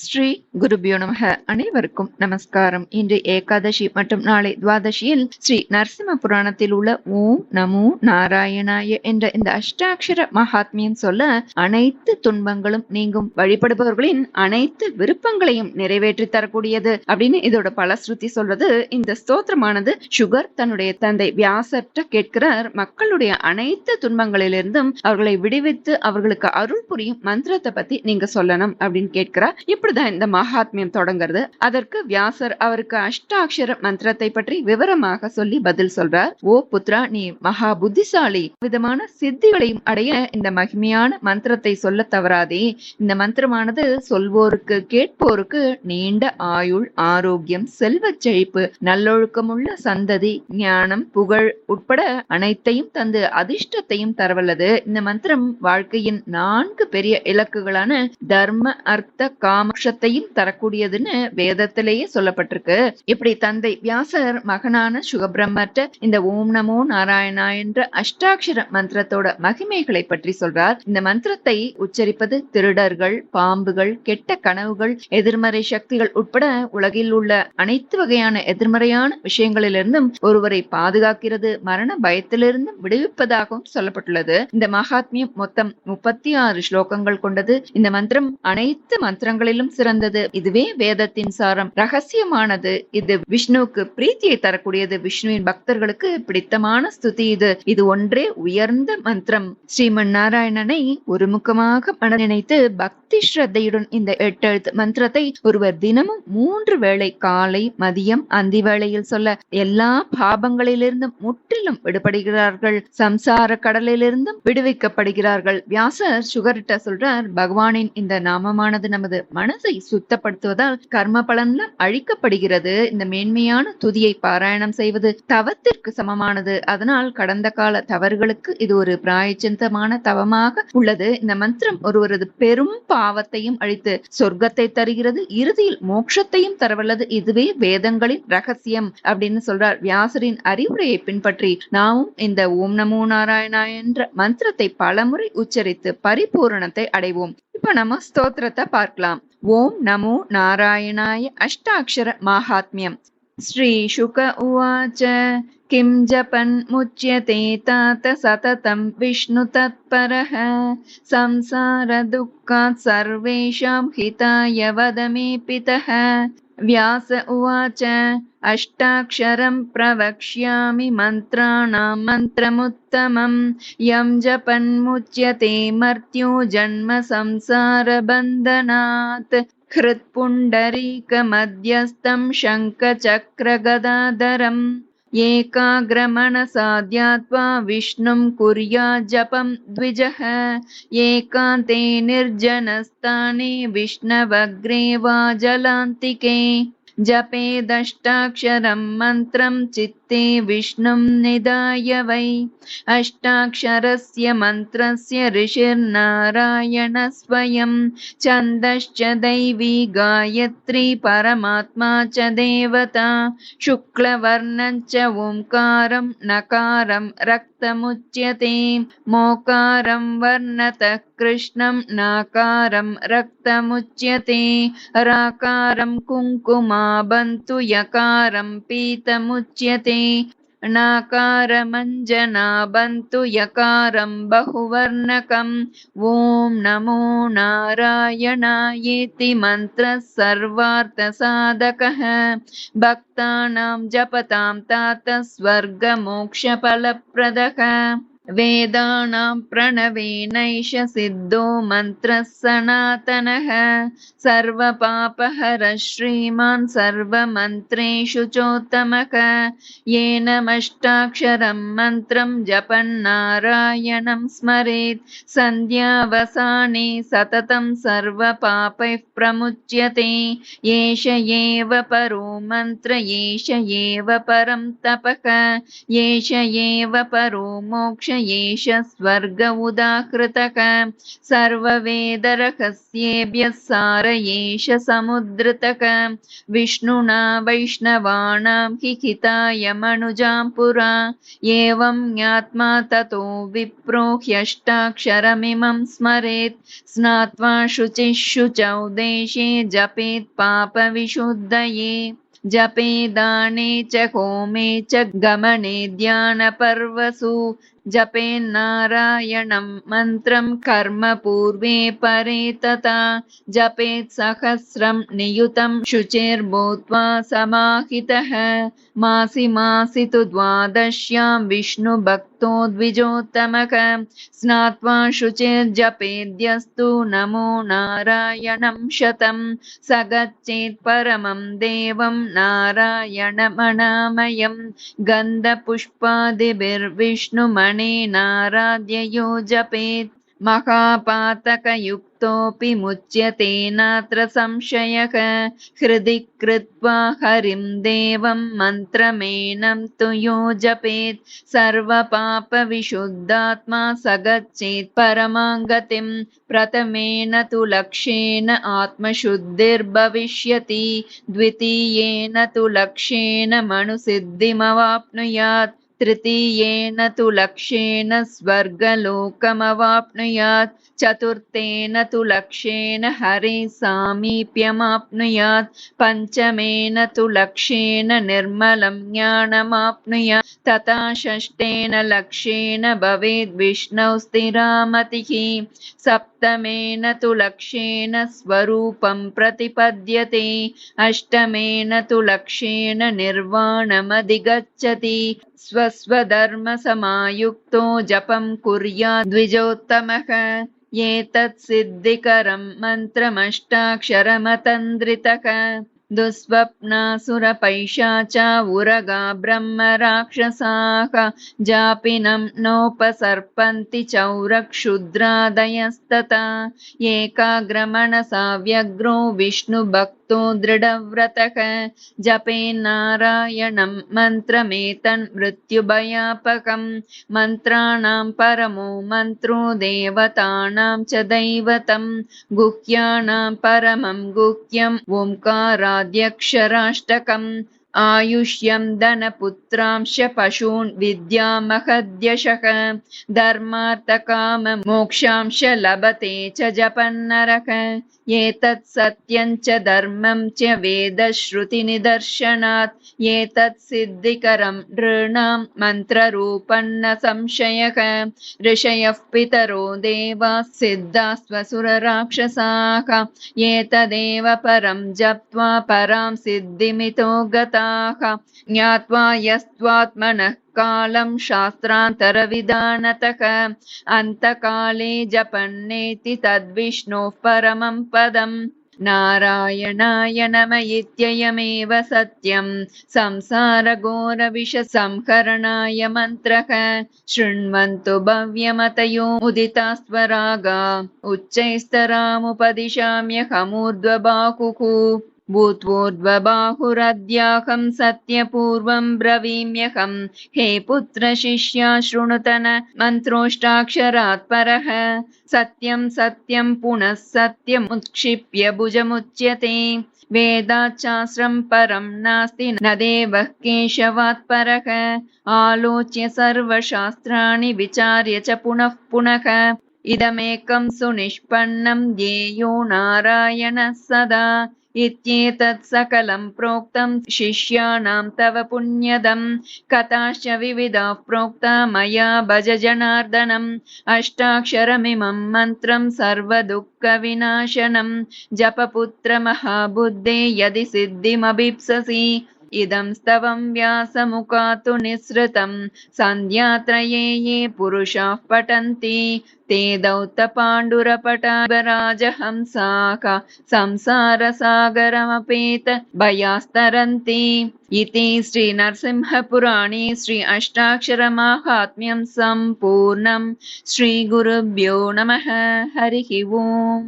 ஸ்ரீ குருபியோ நமக. அனைவருக்கும் நமஸ்காரம். இன்று ஏகாதசி மற்றும் நாளை துவாதசியில் ஸ்ரீ நரசிம்ம புராணத்தில் உள்ள ஓம் நமோ நாராயணாய என்ற இந்த அஷ்டாட்சர மகாத்மியம் சொல்ல அனைத்து துன்பங்களும் நீங்கும் வழிபடுபவர்களின் அனைத்து விருப்பங்களையும் நிறைவேற்றி தரக்கூடியது அப்படின்னு இதோட பல ஸ்ருதி சொல்றது. இந்த ஸ்தோத்திரமானது சுகர் தன்னுடைய தந்தை வியாசற்ற கேட்கிறார். மக்களுடைய அனைத்து துன்பங்களிலிருந்தும் அவர்களை விடுவித்து அவர்களுக்கு அருள் புரியும் மந்திரத்தை பத்தி நீங்க சொல்லணும் அப்படின்னு கேட்கிறார். இப்படிதான் இந்த மகாத்மியம் தொடங்குறது. அதற்கு வியாசர் அவருக்கு அஷ்டாட்சர மந்திரத்தை பற்றி விவரமாக சொல்லி பதில் சொல்றார். ஓ புத்ரா நீ மகா புத்திசாலி விதமான சித்திகளையும் அடைய இந்த மகிமையான மந்திரத்தை சொல்ல தவறாதே. இந்த மந்திரமானது சொல்வோருக்கு கேட்போருக்கு நீண்ட ஆயுள் ஆரோக்கியம் செல்வ செழிப்பு நல்லொழுக்கமுள்ள சந்ததி ஞானம் புகழ் உட்பட அனைத்தையும் தந்து அதிர்ஷ்டத்தையும் தரவல்லது. இந்த மந்திரம் வாழ்க்கையின் நான்கு பெரிய இலக்குகளான தர்ம அர்த்த காம மோட்சத்தையும் தரக்கூடியதுன்னு வேதத்திலேயே சொல்லப்பட்டிருக்கு. இப்படி தந்தை வியாசர் மகனான சுகபிரம்மற்ற இந்த ஓம் நமோ நாராயணா என்ற அஷ்டாட்சர மந்திரத்தோட மகிமைகளை பற்றி சொல்றார். இந்த மந்திரத்தை உச்சரிப்பது திருடர்கள் பாம்புகள் கெட்ட கனவுகள் எதிர்மறை சக்திகள் உட்பட உலகில் உள்ள அனைத்து வகையான எதிர்மறையான விஷயங்களிலிருந்தும் ஒருவரை பாதுகாக்கிறது மரண பயத்திலிருந்தும் விடுவிப்பதாகவும் சொல்லப்பட்டுள்ளது. இந்த மகாத்மியம் மொத்தம் முப்பத்தி ஆறு ஸ்லோகங்கள் கொண்டது. இந்த மந்திரம் அனைத்து மந்திரங்களிலும் சிறந்தது. இதுவே வேதத்தின் சாரம். ரகசியமானது. இது விஷ்ணுவுக்கு பிரீத்தியை தரக்கூடியது. விஷ்ணுவின் பக்தர்களுக்கு பிடித்தமான ஸ்துதி இது. இது ஒன்றே உயர்ந்த மந்திரம். ஸ்ரீமன் நாராயணனை ஒருமுகமாக மன நினைத்து பக்தி ஸ்ரத்தையுடன் இந்த எட்டெழுத்து மந்திரத்தை ஒருவர் தினமும் மூன்று வேளை காலை மதியம் அந்தி வேளையில் சொல்ல எல்லா பாபங்களிலிருந்தும் முற்றிலும் விடுபடுகிறார்கள். சம்சார கடலிலிருந்தும் விடுவிக்கப்படுகிறார்கள். வியாசர் சுகரிட்ட சொல்றார் பகவானின் இந்த நாமமானது நமது மன மனசை சுத்தப்படுத்துவதால் கர்ம பலன்ல அழிக்கப்படுகிறது. இந்த மேன்மையான துதியை பாராயணம் செய்வது தவத்திற்கு சமமானது. அதனால் கடந்த கால தவறுகளுக்கு இது ஒரு பிராயச்சிந்தமான தவமாக உள்ளது. இந்த மந்திரம் ஒருவரது பெரும் பாவத்தையும் அழித்து சொர்க்கத்தை தருகிறது. இறுதியில் மோட்சத்தையும் தரவல்லது. இதுவே வேதங்களின் ரகசியம் அப்படின்னு சொல்றார் வியாசரின் அறிவுரையை பின்பற்றி நாமும் இந்த ஓம் நமோ நாராயணா என்ற மந்திரத்தை பலமுறை உச்சரித்து பரிபூரணத்தை அடைவோம். இப்ப நம்ம ஸ்தோத்திரத்தை பார்க்கலாம் ஓம் நமோ நாராயணாய அஷ்டாட்சர மாஹாத்மியம் ஸ்ரீ சுக உவாச்ச किं जपन्मुच्यते तात सततं विष्णु तत्परः संसारदुःखात् सर्वेषां हिताय वद मे पितः व्यास उवाच अष्टाक्षरं प्रवक्ष्यामि मन्त्राणां मन्त्रमुत्तमं यं जपन्मुच्यते मर्त्यो जन्म संसारबन्धनात् हृत्पुण्डरीकमध्यस्थं शङ्खचक्रगदाधरम्। एकाग्रमनसा ध्यात्वा विष्णुं कुर्याज्जपं द्विजः। एकान्ते निर्जनस्थाने विष्णवग्रे वा जलान्तिके जपेदष्टाक्षरं मन्त्रं चित्ते विष्णुं निधाय वै। अष्टाक्षरस्य मन्त्रस्य ऋषिर्नारायण स्वयं। छन्दश्च दैवी गायत्री परमात्मा च देवता। शुक्लवर्णं च ओङ्कारं नकारं रक्तमुच्यते मोकारं वर्णतः कृष्णं नाकारं रक्तमुच्यते। राकारं कुङ्कुमाबन्तु यकारं पीतमुच्यते नाकारमञ्जनाबन्तु यकारं बहुवर्णकम्। ॐ नमो नारायणायेति मन्त्रः सर्वार्थसाधकः। भक्तानां जपतां तात स्वर्गमोक्षफलप्रदः वेदानां प्रणवेनैष सिद्धो मन्त्रः सनातनः सर्वपापहर श्रीमान् सर्वमन्त्रेषु चोत्तमः। येनमष्टाक्षरं मन्त्रं जपन्नारायणं स्मरेत्। सन्ध्यावसाने सततं सर्वपापैः प्रमुच्यते। एष एव परो मन्त्र एष एव परं तपः। एष एव परो मोक्ष एष स्वर्ग उदाहृतः सर्ववेदरहस्येभ्यः सार एष समुद्रतः विष्णुना वैष्णवाणां हि हिताय मनुजां पुरा। एवं ज्ञात्मा ततो विप्रो ह्यष्टाक्षरमिमं स्मरेत्। स्नात्वा शुचिः शुचौ देशे जपेत् पापविशुद्धये। जपे दाने च होमे च गमने ध्यानपर्वसु जपेन्नारायणं मन्त्रं कर्म पूर्वे परे तथा जपेत् सहस्रं नियुतं शुचिर्भूत्वा समाहितः। मासि मासि तु द्वादश्यां विष्णुभक्तो द्विजोत्तमः। स्नात्वा शुचिर्जपेद्यस्तु नमो नारायणं शतं। स गच्छेत् परमं देवं नारायणमणामयं। गन्धपुष्पादिभिर्विष्णुमणि नाराध्ययो जपेत्। महापातकयुक्तोऽपि मुच्यते नात्र संशयः। हृदि कृत्वा हरिं देवं मन्त्रमेनं तु यो जपेत्। सर्वपापविशुद्धात्मा स गच्छेत् परमाङ्गतिं। प्रथमेन तु लक्ष्येन आत्मशुद्धिर्भविष्यति। द्वितीयेन तु लक्ष्येन मनुसिद्धिमवाप्नुयात् तृतीयेन तु लक्ष्येन स्वर्गलोकमवाप्नुयात्, चतुर्थेन तु लक्ष्येन हरे सामीप्यमाप्नुयात्, पञ्चमेन तु लक्ष्येन निर्मलं ज्ञानमाप्नुयात्, तथा षष्ठेन लक्ष्येन भवेद् विष्णौ स्थिरामतिः सप्तमेन तु लक्ष्येन स्वरूपं प्रतिपद्यते अष्टमेन तु लक्ष्येन निर्वाणमधिगच्छति। स्वस्वधर्मसमायुक्तो जपं कुर्यात् द्विजोत्तमः। एतत् सिद्धिकरं मन्त्रमष्टाक्षरमतन्द्रितः दुःस्वप्नासुरपैशाचा उरगा ब्रह्मराक्षसाः। जापिनं नोपसर्पन्ति चौरक्षुद्रादयस्तथा। एकाग्रमणसा व्यग्रो विष्णुभक्तो दृढव्रतः। जपेन्नारायणं मन्त्रमेतन्मृत्युभयापकं मन्त्राणां परमो मन्त्रो देवतानां च दैवतं गुह्याणां परमं गुह्यम् ओङ्काराद्यक्षराष्टकम् आयुष्यं धनपुत्रांश पशून् विद्यामहद्यशः धर्मार्थकाममोक्षांश लभते च जपन्नरः एतत् सत्यं च धर्मं च वेदश्रुतिनिदर्शनात्। एतत् सिद्धिकरं नृणां मन्त्ररूपन्न संशयः। ऋषयः पितरो देवाः सिद्धाः स्वसुरराक्षसाः एतदेव परं जप्त्वा परां सिद्धिमितो गताः। ज्ञात्वा यस्त्वात्मनः कालं शास्त्रान्तरविधानतः। अन्तकाले जपन्नेति तद्विष्णोः परमं पदम्। नारायणाय नम इत्ययमेव सत्यं संसारघोरविषसंहरणाय मन्त्रः। शृण्वन्तु भव्यमतयो उदितास्वरागा उच्चैस्तरामुपदिशाम्यहमूर्ध्वबाहुः भूत्वोर्ध्वबाहुरद्याहं सत्यपूर्वं ब्रवीम्यहं। हे पुत्रशिष्या शृणुतन मन्त्रोष्टाक्षरात् परः सत्यं सत्यं पुनः सत्यमुत्क्षिप्य भुजमुच्यते। वेदाच्छास्त्रं परं नास्ति न देवः केशवात् परः आलोच्य सर्वशास्त्राणि विचार्य च पुनः पुनः। इदमेकं सुनिष्पन्नं ध्येयो नारायणः सदा इत्येतत् सकलं प्रोक्तं शिष्याणां तव पुण्यदं कथाश्च विविधाः प्रोक्ता मया भज जनार्दनम्। अष्टाक्षरमिमं मन्त्रं सर्वदुःखविनाशनं जपपुत्रमहाबुद्धे यदि सिद्धिमभीप्ससि इदं स्तवं व्यासमुखातु निःसृतं सन्ध्यात्रये ये पुरुषाः पठन्ति ते दौतपाण्डुरपटाभराजहंसाः संसारसागरमपेत भयास्तरन्ति इति श्रीनरसिंहपुराणे श्री अष्टाक्षरमाहात्म्यं सम्पूर्णं श्रीगुरुभ्यो नमः हरिः ओम्